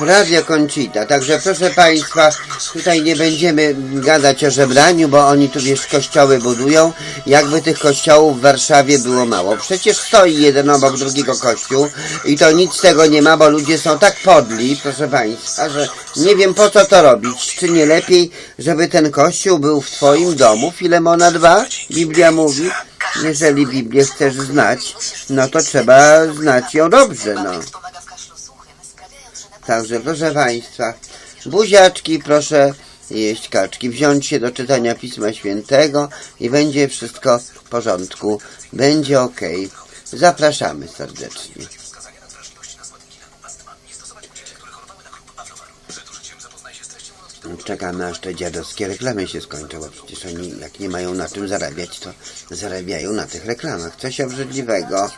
Radio Conchita. Także proszę Państwa, tutaj nie będziemy gadać o żebraniu, bo oni tu wiesz kościoły budują. Jakby tych kościołów w Warszawie było mało. Przecież stoi jeden obok drugiego kościół i to nic z tego nie ma, bo ludzie są tak podli, proszę Państwa, że nie wiem po co to robić. Czy nie lepiej, żeby ten kościół był w Twoim domu? Filemona 2? Biblia mówi. Jeżeli Biblię chcesz znać, no to trzeba znać ją dobrze, no. Także proszę Państwa, buziaczki, proszę jeść kaczki, wziąć się do czytania Pisma Świętego i będzie wszystko w porządku, będzie ok. Zapraszamy serdecznie. Czekamy aż te dziadowskie reklamy się skończą, bo przecież oni jak nie mają na czym zarabiać, to zarabiają na tych reklamach. Coś obrzydliwego.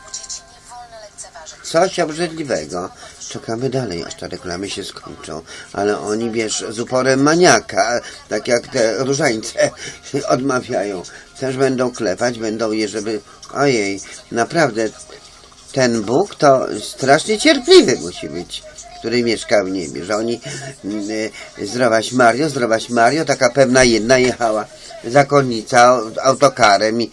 Coś obrzydliwego. Czekamy dalej, aż te reklamy się skończą. Ale oni, wiesz, z uporem maniaka, tak jak te różańce odmawiają. Też będą klepać, będą je, żeby... Ojej, naprawdę, ten Bóg to strasznie cierpliwy musi być, który mieszka w niebie, że oni mm, y, zdrowaś Mario, zdrowaś Mario, taka pewna jedna jechała zakonnica autokarem i,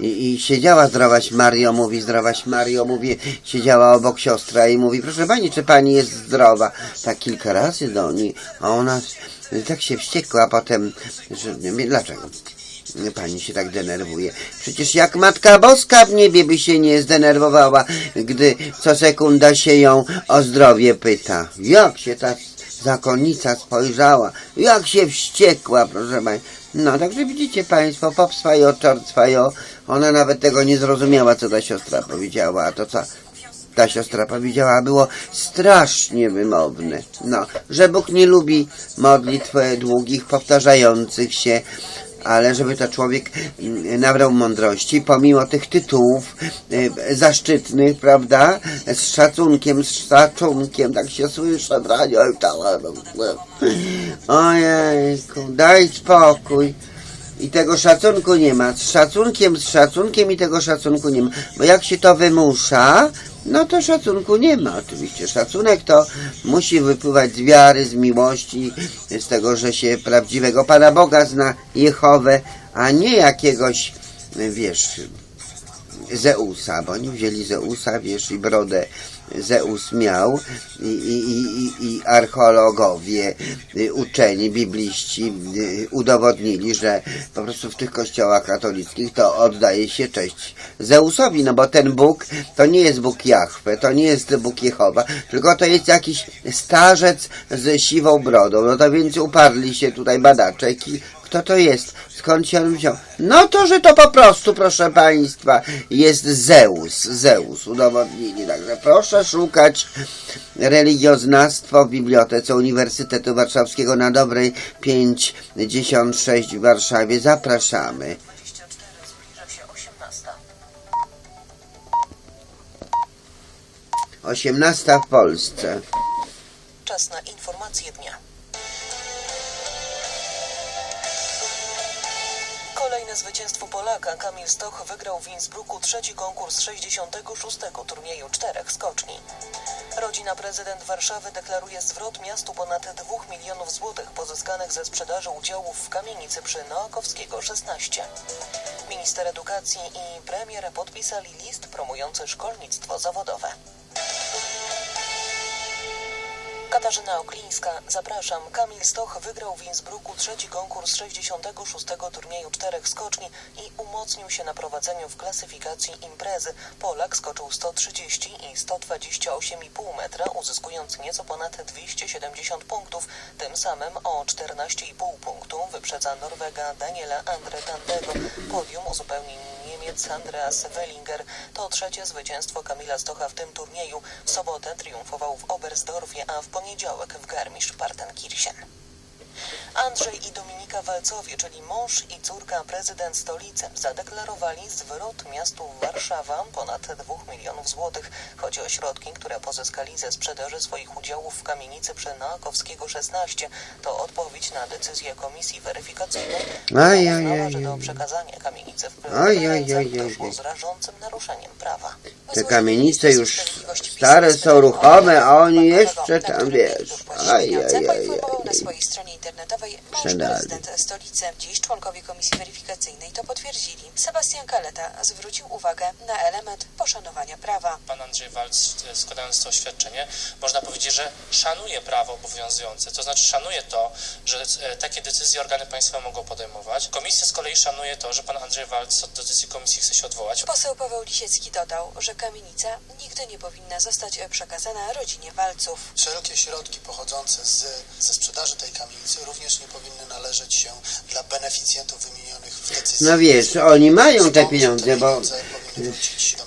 i, i siedziała zdrowaś Mario, mówi zdrowaś Mario, mówi, siedziała obok siostra i mówi, proszę pani, czy pani jest zdrowa? Tak kilka razy do niej, a ona tak się wściekła, a potem, że nie wiem dlaczego. Pani się tak denerwuje. Przecież jak Matka Boska w niebie by się nie zdenerwowała, gdy co sekunda się ją o zdrowie pyta. Jak się ta zakonnica spojrzała, jak się wściekła, proszę Państwa. No, także widzicie Państwo, pop swojo, czort swojo. Ona nawet tego nie zrozumiała, co ta siostra powiedziała, a to co ta siostra powiedziała, było strasznie wymowne. No, że Bóg nie lubi modlitw e, długich, powtarzających się, ale żeby to człowiek mm, nabrał mądrości, pomimo tych tytułów e, zaszczytnych, prawda, z szacunkiem, z szacunkiem, tak się słyszę, branie, oj, ta- ojejku, daj spokój. I tego szacunku nie ma. Z szacunkiem, z szacunkiem i tego szacunku nie ma. Bo jak się to wymusza, no to szacunku nie ma oczywiście. Szacunek to musi wypływać z wiary, z miłości, z tego, że się prawdziwego Pana Boga zna, Jehowę, a nie jakiegoś, wiesz, Zeusa, bo oni wzięli Zeusa, wiesz, i brodę Zeus miał i, i, i, i- archeologowie, y, uczeni, bibliści y, udowodnili, że po prostu w tych kościołach katolickich to oddaje się cześć Zeusowi, no bo ten Bóg to nie jest Bóg Jahwe, to nie jest Bóg Jehowa, tylko to jest jakiś starzec z siwą brodą, no to więc uparli się tutaj badacze, kto to jest? Skąd się on wziął? No to, że to po prostu, proszę Państwa, jest Zeus. Zeus, udowodnili. Także proszę szukać religioznawstwo w Bibliotece Uniwersytetu Warszawskiego na Dobrej 56 w Warszawie. Zapraszamy. 24 zbliża się 18. 18 w Polsce. Czas na informacje dnia. Kolejne zwycięstwo Polaka. Kamil Stoch wygrał w Innsbrucku trzeci konkurs 66. turnieju czterech skoczni. Rodzina prezydent Warszawy deklaruje zwrot miastu ponad 2 milionów złotych pozyskanych ze sprzedaży udziałów w kamienicy przy Noakowskiego 16. Minister edukacji i premier podpisali list promujący szkolnictwo zawodowe. Katarzyna Oklińska, zapraszam. Kamil Stoch wygrał w Innsbrucku trzeci konkurs 66. turnieju czterech skoczni i umocnił się na prowadzeniu w klasyfikacji imprezy. Polak skoczył 130 i 128,5 metra, uzyskując nieco ponad 270 punktów. Tym samym o 14,5 punktu wyprzedza Norwega Daniela Andre Tandego. Podium uzupełni Niemiec Andreas Wellinger. To trzecie zwycięstwo Kamila Stocha w tym turnieju. W sobotę triumfował w Oberstdorfie, a w poniedziałek w Garmisch-Partenkirchen. Andrzej i Dominika Walcowie, czyli mąż i córka prezydent stolicy, zadeklarowali zwrot miastu Warszawa ponad 2 milionów złotych. Chodzi o środki, które pozyskali ze sprzedaży swoich udziałów w kamienicy przy Naokowskiego 16. To odpowiedź na decyzję komisji weryfikacyjnej, która Aj, aj, uznała, aj, że do aj. przekazania kamienicy w Aj, aj, aj, aj, doszło aj. z rażącym naruszeniem prawa. Te kamienice już stare są ruchome, a oni jeszcze tam, wiesz, aj, aj, aj, na aj. swojej stronie internetowej mąż prezydent stolicy. Dziś członkowie komisji weryfikacyjnej to potwierdzili. Sebastian Kaleta zwrócił uwagę na element poszanowania prawa. pan Andrzej Walc e, składając to oświadczenie, można powiedzieć, że szanuje prawo obowiązujące. To znaczy szanuje to, że e, takie decyzje organy państwa mogą podejmować. Komisja z kolei szanuje to, że pan Andrzej Walc od decyzji komisji chce się odwołać. Poseł Paweł Lisiecki dodał, że kamienica nigdy nie powinna zostać przekazana rodzinie Walców. Wszelkie środki pochodzące z, ze sprzedaży tej kamienicy również nie powinny należeć się dla beneficjentów wymienionych w decyzji. No wiesz, oni mają te pieniądze, bo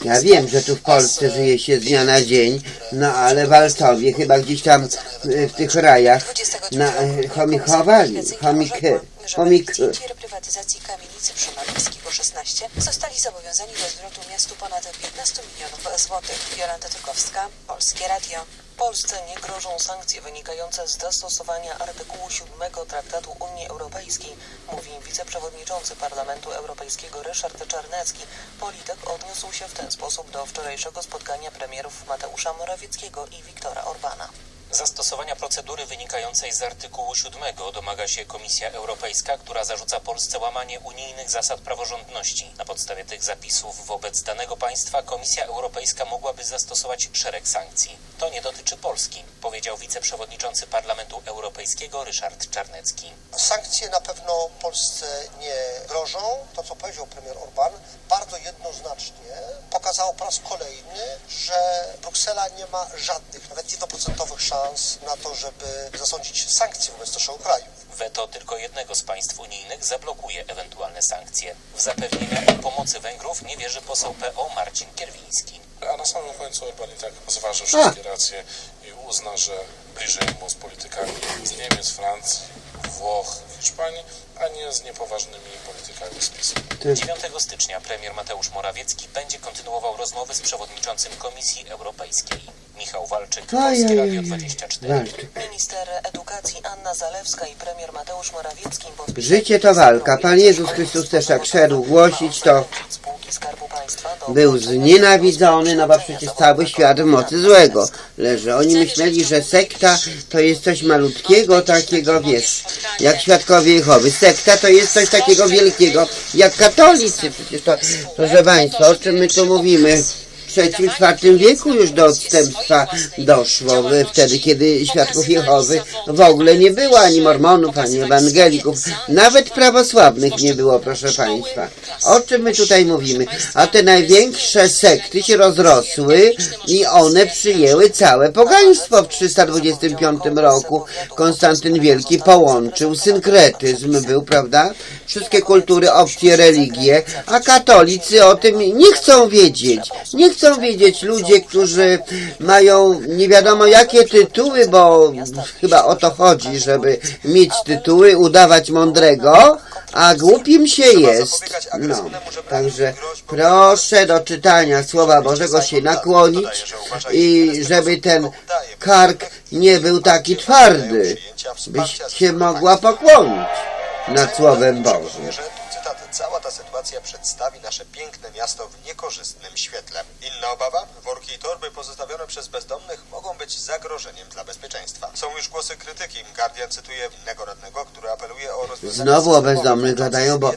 ja wiem, że tu w Polsce żyje się z dnia na dzień, no ale Walcowie chyba gdzieś tam e, w tych rajach 29 na, e, Komisja chomik, chomik, reprywatyzacji kamienicy przy Malowskiego 16 zostali zobowiązani do zwrotu miastu ponad 15 milionów złotych. Jolanta Tykowska, Polskie Radio. Polsce nie grożą sankcje wynikające z zastosowania artykułu 7 Traktatu Unii Europejskiej, mówi wiceprzewodniczący Parlamentu Europejskiego Ryszard Czarnecki. Polityk odniósł się w ten sposób do wczorajszego spotkania premierów Mateusza Morawieckiego i Viktora Orbana. Zastosowania procedury wynikającej z artykułu 7 domaga się Komisja Europejska, która zarzuca Polsce łamanie unijnych zasad praworządności. Na podstawie tych zapisów wobec danego państwa Komisja Europejska mogłaby zastosować szereg sankcji. To nie dotyczy Polski, powiedział wiceprzewodniczący Parlamentu Europejskiego Ryszard Czarnecki. Sankcje na pewno Polsce nie grożą. To, co powiedział premier Orban, bardzo jednoznacznie pokazało po raz kolejny, że Bruksela nie ma żadnych, nawet 1% szans na to, żeby zasądzić sankcje wobec naszego kraju. Weto tylko jednego z państw unijnych zablokuje ewentualne sankcje. W zapewnienia o pomocy Węgrów nie wierzy poseł PO Marcin Kierwiński. A na samym końcu Orban i tak zważy wszystkie racje i uzna, że bliżej mu z politykami z Niemiec, Francji, Włoch, Hiszpanii, a nie z niepoważnymi politykami z PiSu. 9 stycznia premier Mateusz Morawiecki będzie kontynuował rozmowy z przewodniczącym Komisji Europejskiej. Michał Walczyk, Polskie Radio 24. Walczyk. Minister edukacji Anna Zalewska i premier Mateusz Morawiecki podpisali Życie to walka. Pan Jezus Chrystus też jak szedł głosić, to Spółki Skarbu był znienawidzony, no bo przecież cały świat w mocy złego leży. Oni myśleli, że sekta to jest coś malutkiego, takiego, wiesz, jak świadkowie Jehowy. Sekta to jest coś takiego wielkiego, jak katolicy. Przecież to, proszę Państwa, o czym my tu mówimy? III, IV wieku już do odstępstwa doszło, wtedy kiedy świadków Jehowy w ogóle nie było, ani mormonów, ani ewangelików, nawet prawosławnych nie było, proszę Państwa. O czym my tutaj mówimy? A te największe sekty się rozrosły i one przyjęły całe pogaństwo w 325 roku. Konstantyn Wielki połączył synkretyzm, był, prawda? Wszystkie kultury, opcje, religie, a katolicy o tym nie chcą wiedzieć. Nie chcą wiedzieć ludzie, którzy mają nie wiadomo jakie tytuły, bo chyba o to chodzi, żeby mieć tytuły, udawać mądrego, a głupim się jest. No, także proszę do czytania Słowa Bożego się nakłonić i żeby ten kark nie był taki twardy, byś się mogła pokłonić nad Słowem Bożym. Cała ta sytuacja przedstawi nasze piękne miasto w niekorzystnym świetle. Inna obawa? Worki i torby pozostawione przez bezdomnych mogą być zagrożeniem dla bezpieczeństwa. Są już głosy krytyki. Guardian cytuje innego radnego, który apeluje o rozwiązanie Znowu o bezdomnych gadają, bo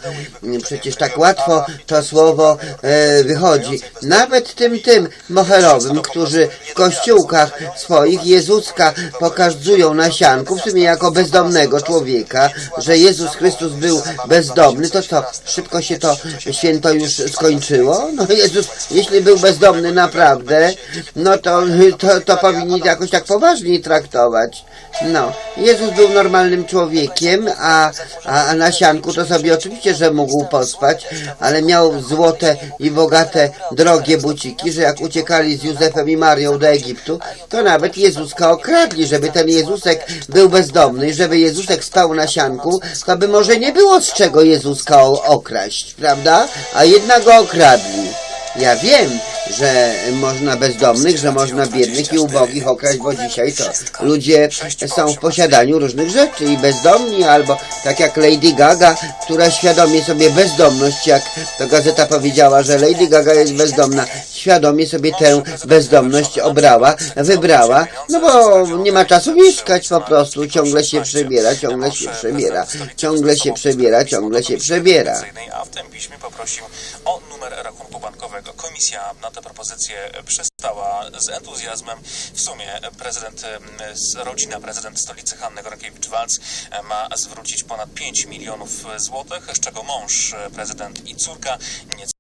przecież tak łatwo to słowo e, wychodzi. Nawet tym tym moherowym, którzy w kościółkach swoich Jezuska pokazują na sianku, w sumie jako bezdomnego człowieka, że Jezus Chrystus był bezdomny, to co, szybko się to święto już skończyło? No Jezus, jeśli był bezdomny naprawdę, no to, to, to powinni jakoś tak poważniej traktować. No, Jezus był normalnym człowiekiem, a, a, a na sianku to sobie oczywiście, że mógł pospać, ale miał złote i bogate, drogie buciki, że jak uciekali z Józefem i Marią do Egiptu, to nawet Jezuska okradli, żeby ten Jezusek był bezdomny, żeby Jezusek spał na sianku, to by może nie było z czego Jezuska okraść, prawda? A jednak go okradli. Ja wiem, że można bezdomnych, że można biednych i ubogich okraść, bo dzisiaj to ludzie są w posiadaniu różnych rzeczy i bezdomni, albo tak jak Lady Gaga, która świadomie sobie bezdomność, jak to gazeta powiedziała, że Lady Gaga jest bezdomna, świadomie sobie tę bezdomność obrała, wybrała, no bo nie ma czasu mieszkać po prostu, ciągle się przebiera, ciągle się przebiera, ciągle się przebiera, ciągle się przebiera. A w tym piśmie poprosił o numer rachunku bankowego. Komisja na tę propozycję przystała z entuzjazmem. W sumie prezydent, rodzina prezydent stolicy Hanny Gronkiewicz-Walc e, ma zwrócić ponad 5 milionów złotych, z czego mąż e, prezydent i córka nieco